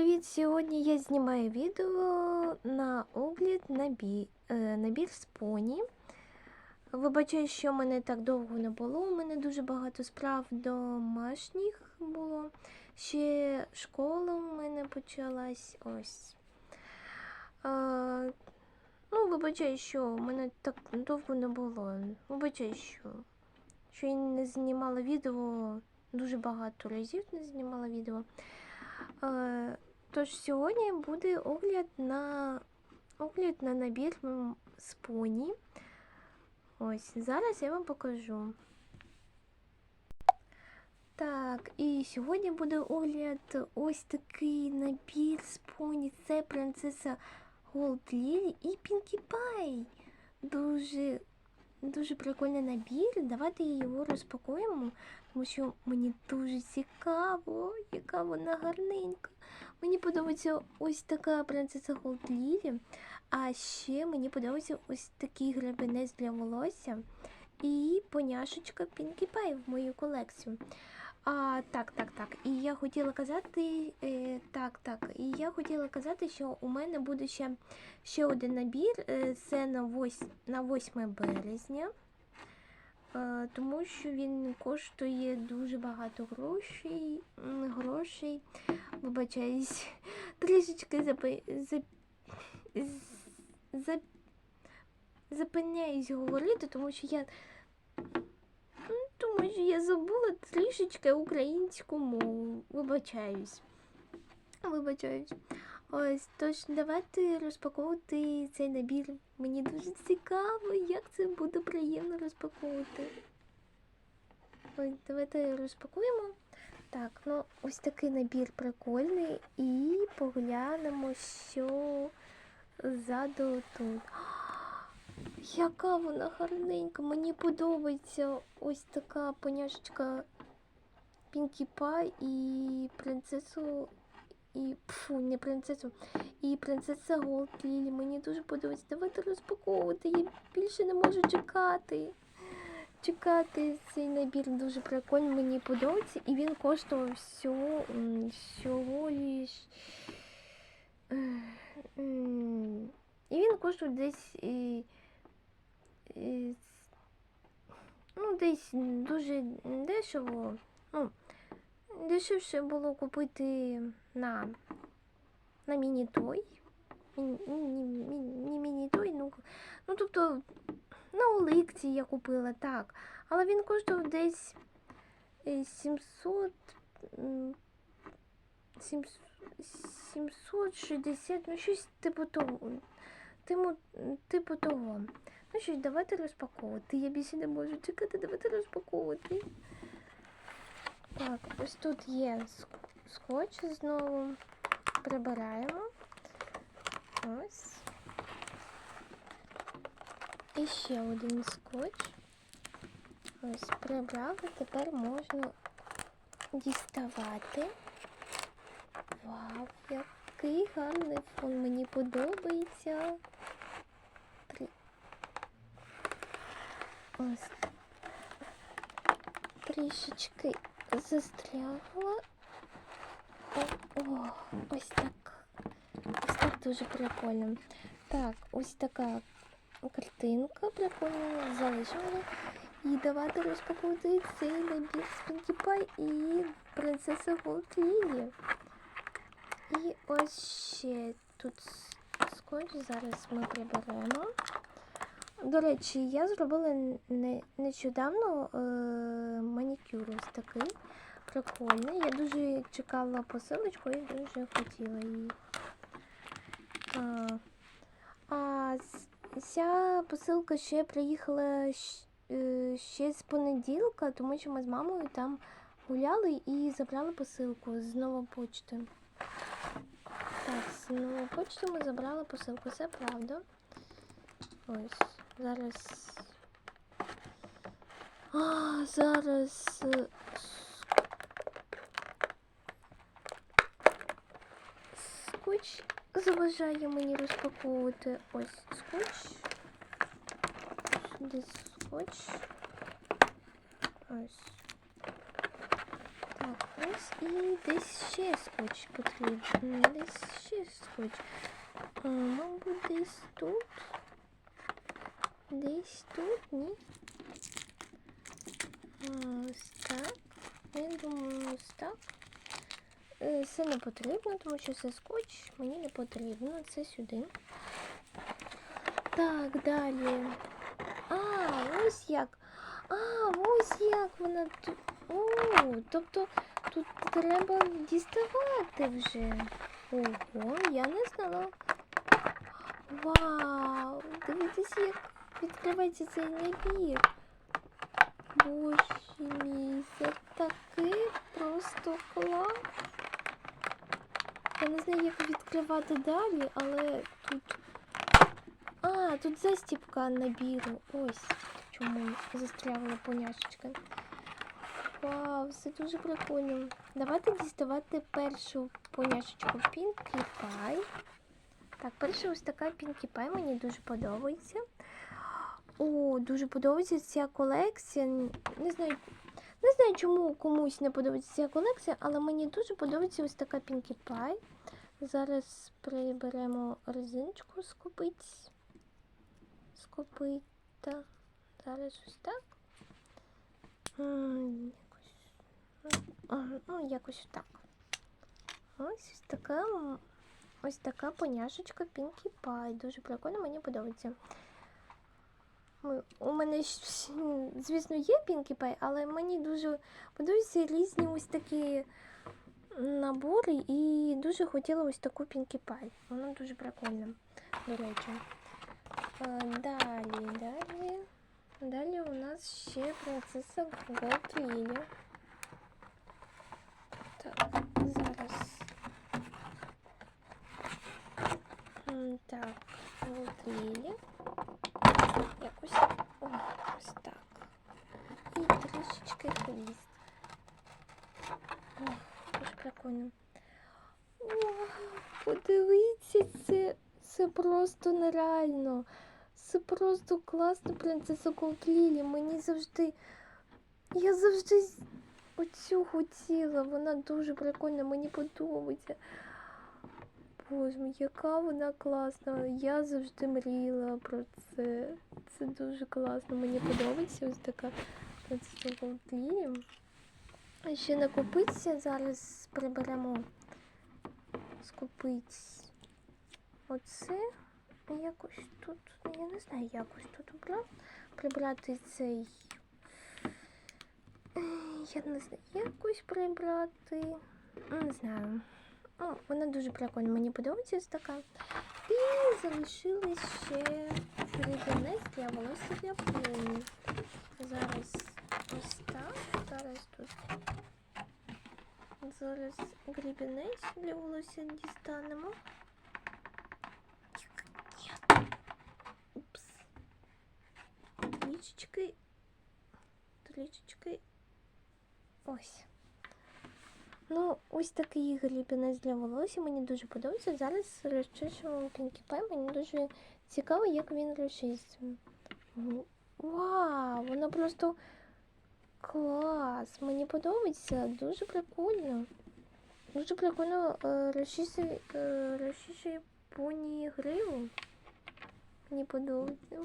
привіт! Сьогодні я знімаю відео на огляд набір, з поні. Вибачаю, що мене так довго не було. У мене дуже багато справ домашніх було. Ще школа у мене почалась ось. Ну, вибачаю, що мене так довго не було. Вибачаю, що, що я не знімала відео. Дуже багато разів не знімала відео. Тож сьогодні буде огляд на огляд на набір з поні. Ось зараз я вам покажу. Так, і сьогодні буде огляд ось такий набір з поні. Це принцеса Голд Лілі і Пінкі Пай. Дуже, дуже прикольний набір. Давайте його розпакуємо, тому що мені дуже цікаво, яка вона гарненька. Мені подобається ось така принцеса Голд Лілі, а ще мені подобається ось такий гребенець для волосся і поняшечка Пінкі Пай в мою колекцію. А, так, так, так. І я хотіла казати, е, так, так. І я хотіла казати, що у мене буде ще, ще один набір. Е, це на, вось, на 8 березня. Е, тому що він коштує дуже багато грошей. грошей. Вибачаюсь, трішечки запи, зап, зап, зупиняюсь говорити, тому що я. Тому що я забула трішечки українську мову. Вибачаюсь. Вибачаюсь. Ось, тож давайте розпаковувати цей набір. Мені дуже цікаво, як це буде приємно розпаковувати. Ось, давайте розпакуємо. Так, ну ось такий набір прикольний. І поглянемо, що ззаду тут. Яка вона гарненька, мені подобається ось така поняшечка Пінкі Пай і принцесу. І пфу, не принцесу. І принцеса Голд Лілі. Мені дуже подобається. Давайте розпаковувати. Я більше не можу чекати. Чекати цей набір дуже прикольний, мені подобається. І він коштував всього, всього лиш. е, І він коштував десь. і- і Ну, десь дуже дешево. Ну, дешевше було купити на, на міні-той. Ні, ні, ні, ні міні-той, ну, ну тобто на Оликці я купила, так. Але він коштував десь е, 700, м, 700 760, ну щось типу того. Типу, типу того. Ну що ж, давайте розпаковувати. Я більше не можу чекати, давайте розпаковувати. Так, ось тут є скотч знову. Прибираємо. Ось. І ще один скотч. Ось, прибрали. Тепер можна діставати. Вау, який гарний фон. Мені подобається. Три- Ось трішечки застрягла. О, о, ось так. Ось так дуже прикольно. Так, ось така картинка прикольна залишила. І давайте розпакувати цей набір Pie і принцеса Голд І ось ще тут скотч, зараз ми приберемо. До речі, я зробила не, нещодавно е, манікюр ось такий прикольний. Я дуже чекала посилочку і дуже хотіла її. А, а ця посилка ще приїхала е, ще з понеділка, тому що ми з мамою там гуляли і забрали посилку з нової почти. Так, з нової почти ми забрали посилку, це правда. Ось, зараз. А, зараз. е, с- Скотч заважає мені розпаковувати. Ось скотч. Десь скотч. Ось. Так. Так, ось і десь ще скотч потрібен. Десь ще скотч. А, мабуть, десь тут. Десь тут, ні. Ось так. Я думаю, ось так. Е, Це не потрібно, тому що це скотч. Мені не потрібно. Це сюди. Так, далі. А, ось як. А, ось як вона тут. О, тобто тут треба діставати вже. Ого, я не знала. Вау! Дивіться, як відкривається цей набір. Боже мій, це таке просто клас. Я не знаю, як відкривати далі, але тут. А, тут застіпка набіру. Ось чому застрягла поняшечка. Вау, це дуже прикольно. Давайте діставати першу поняшечку Pinkie Pie. Так, перша ось така Pinkie Pie мені дуже подобається. О, дуже подобається ця колекція. Не знаю, не знаю, чому комусь не подобається ця колекція, але мені дуже подобається ось така Pinkie Pie. Зараз приберемо резиночку. З копита. Зараз ось так. Ну, якось так. Ось ось така. Ось така поняшечка Pinkie Pie. Дуже прикольно, мені подобається. У мене, звісно, є Pinkie Pie, але мені дуже подобаються різні ось такі набори і дуже хотіла ось таку Pinkie Pie. Вона дуже прикольна, до речі. Далі, далі. Далі у нас ще принцеса Голд Лілі. Так, зараз. Так, Голд Лілі. Якось о, ось так. І трішечки хвіст. О, дуже прикольно. Вау, подивіться, це, це просто нереально. Це просто класно, принцеса Голдлілі. Мені завжди. Я завжди оцю хотіла. Вона дуже прикольна, мені подобається. Боже яка вона класна. Я завжди мріяла про це. Це дуже класно. Мені подобається ось така Голдлілі. А ще накопиться. Зараз приберемо скупиць оце. Якось тут, я не знаю, якось тут убрати, прибрати цей. Я не знаю, якось прибрати. Не знаю. Ну, вона дуже прикольна, мені подобається ось така. І залишилось ще рідинець для волосся для поні. Зараз ось так. Зараз тут. Зараз грібінець для волосся дістанемо. Упс. Трішечки. Трішечки. Ось. Ну, ось такий глібінець для волосся. Мені дуже подобається. Зараз Pinkie Pie. Мені дуже цікаво, як він розчиститься. Вау! Воно просто клас! Мені подобається. Дуже прикольно. Дуже прикольно е, е, розчищує поні гриву. Мені подобається.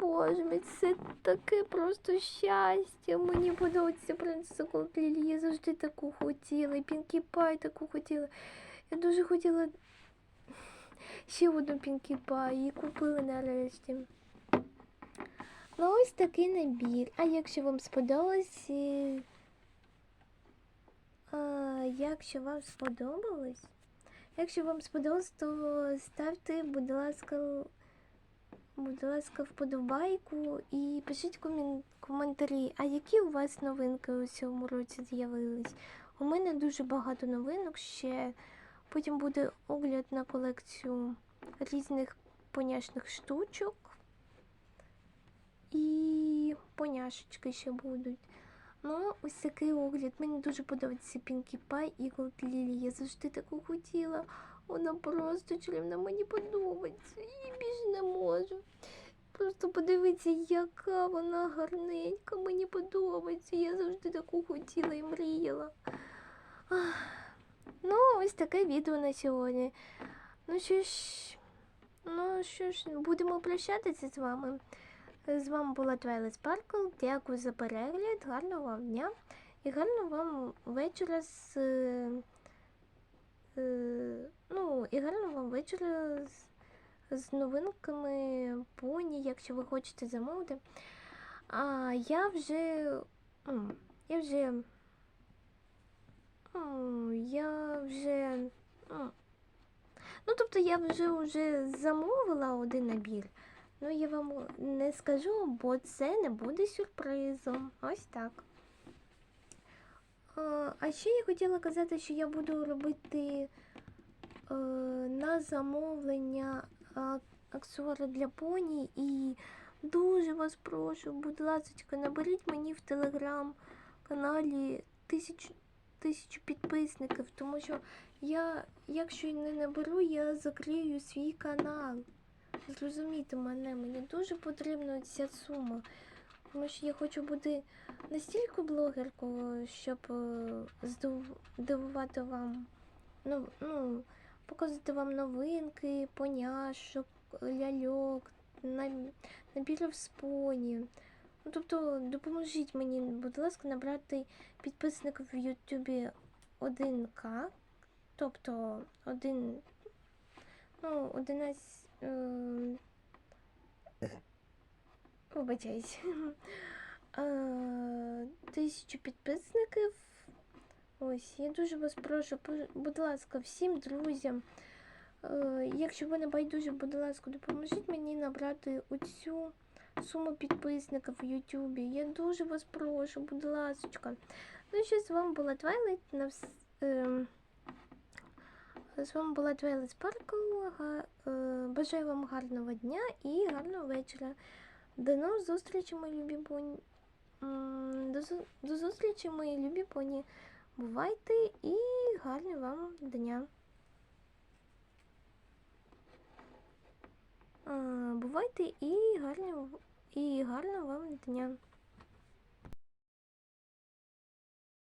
Боже мій, це таке просто щастя. Мені подобається принцеса Голдлілі. Я завжди таку хотіла. І Пінкі Пай таку хотіла. Я дуже хотіла ще одну Пінкі Пай і купила нарешті. Ну, ось такий набір. А якщо вам сподобалось, е, а, якщо вам сподобалось, якщо вам сподобалось, то ставте, будь ласка, будь ласка, вподобайку і пишіть коментарі, а які у вас новинки у цьому році з'явились. У мене дуже багато новинок ще. Потім буде огляд на колекцію різних поняшних штучок. І поняшечки ще будуть. Ну, ось такий огляд. Мені дуже подобається Pinkie Pie і Gold Lily. Я завжди таку хотіла. Вона просто чарівна, мені подобається. І більше не можу. Просто подивіться, яка вона гарненька. Мені подобається. Я завжди таку хотіла і мріяла. Ах. Ну, ось таке відео на сьогодні. Ну що ж, ну що ж, будемо прощатися з вами. З вами була Twilight Sparkle. Дякую за перегляд, гарного вам дня і гарного вам вечора з. Е, Ну, і вам вечора з, з новинками поні, якщо ви хочете замовити. А я вже. Я вже. Я вже. Ну, тобто я вже вже замовила один набір. Ну, я вам не скажу, бо це не буде сюрпризом. Ось так. А, ще я хотіла казати, що я буду робити е, на замовлення аксесуари для поні і дуже вас прошу, будь ласка, наберіть мені в телеграм-каналі тисячу, тисячу підписників, тому що я, якщо не наберу, я закрию свій канал. Зрозумійте мене, мені дуже потрібна ця сума. Тому що я хочу бути настільки блогеркою, щоб е, здивувати вам, ну, ну, показувати вам новинки, поняшок, ляльок, на- набірів з поні. Ну, тобто допоможіть мені, будь ласка, набрати підписників в Ютубі 1К, тобто один, ну, 11, е, вибачаюсь, Е, тисячу підписників. Ось, я дуже вас прошу, будь ласка, всім друзям. е, Якщо ви не байдужі, будь ласка, допоможіть мені набрати оцю суму підписників в Ютубі. Я дуже вас прошу, будь ласка. Ну що з вами була Твайлайт. Вс... ем, З вами була Твайлайт. Га- е, Бажаю вам гарного дня і гарного вечора. До нових зустрічей, мої любі поні. До, зу- до зустрічі, мої любі поні. Бувайте і гарного вам дня. Бувайте і гарного, і гарного вам дня.